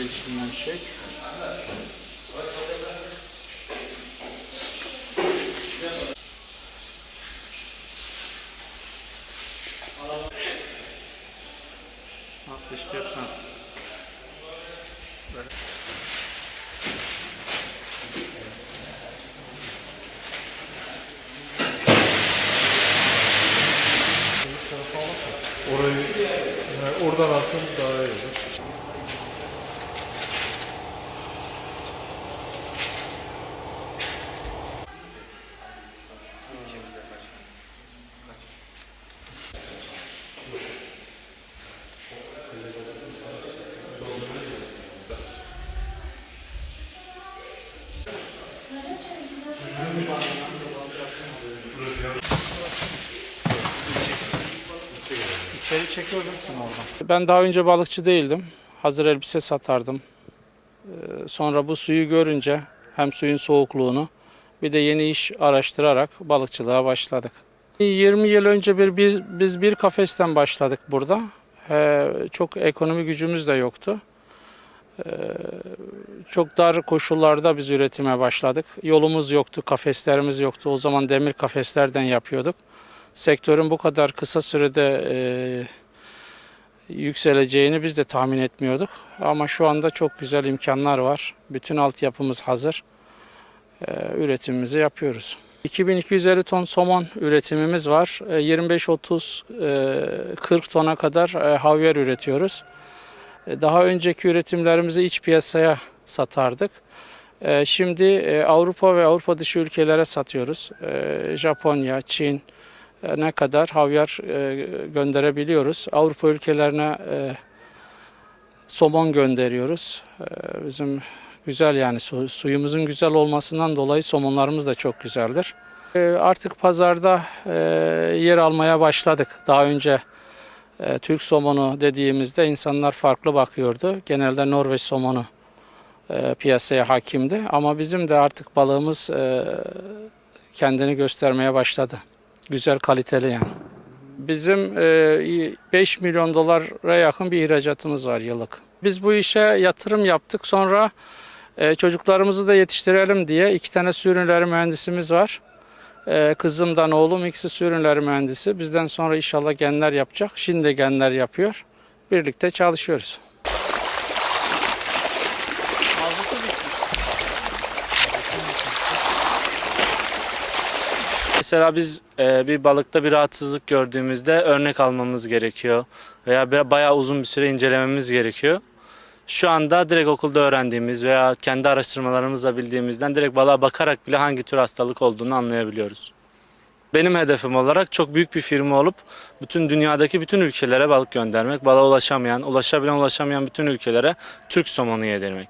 yavaş. Böyle içinden çek. Böyle. Orayı yani oradan atın daha iyi olur. İçeri çekiyordum sen oradan. Ben daha önce balıkçı değildim. Hazır elbise satardım. Ee, Sonra bu suyu görünce hem suyun soğukluğunu bir de yeni iş araştırarak balıkçılığa başladık. 20 yıl önce bir biz, biz bir kafesten başladık burada. Ee, Çok ekonomi gücümüz de yoktu. Ee, Çok dar koşullarda biz üretime başladık. Yolumuz yoktu, kafeslerimiz yoktu. O zaman demir kafeslerden yapıyorduk sektörün bu kadar kısa sürede e, yükseleceğini biz de tahmin etmiyorduk. Ama şu anda çok güzel imkanlar var. Bütün altyapımız hazır. E, üretimimizi yapıyoruz. 2250 ton somon üretimimiz var. E, 25-30 e, 40 tona kadar e, havyar üretiyoruz. E, Daha önceki üretimlerimizi iç piyasaya satardık. E, Şimdi e, Avrupa ve Avrupa dışı ülkelere satıyoruz. E, Japonya, Çin, ne kadar havyar e, gönderebiliyoruz. Avrupa ülkelerine e, somon gönderiyoruz. E, Bizim güzel yani su- suyumuzun güzel olmasından dolayı somonlarımız da çok güzeldir. E, Artık pazarda e, yer almaya başladık. Daha önce e, Türk somonu dediğimizde insanlar farklı bakıyordu. Genelde Norveç somonu e, piyasaya hakimdi. Ama bizim de artık balığımız e, kendini göstermeye başladı güzel kaliteli yani. Bizim e, 5 milyon dolara yakın bir ihracatımız var yıllık. Biz bu işe yatırım yaptık. Sonra e, çocuklarımızı da yetiştirelim diye iki tane su mühendisimiz var. E, Kızımdan oğlum ikisi su mühendisi. Bizden sonra inşallah genler yapacak. Şimdi genler yapıyor. Birlikte çalışıyoruz. Mesela biz e, bir balıkta bir rahatsızlık gördüğümüzde örnek almamız gerekiyor veya bayağı uzun bir süre incelememiz gerekiyor. Şu anda direkt okulda öğrendiğimiz veya kendi araştırmalarımızla bildiğimizden direkt balığa bakarak bile hangi tür hastalık olduğunu anlayabiliyoruz. Benim hedefim olarak çok büyük bir firma olup bütün dünyadaki bütün ülkelere balık göndermek, balığa ulaşamayan, ulaşabilen ulaşamayan bütün ülkelere Türk somonu yedirmek.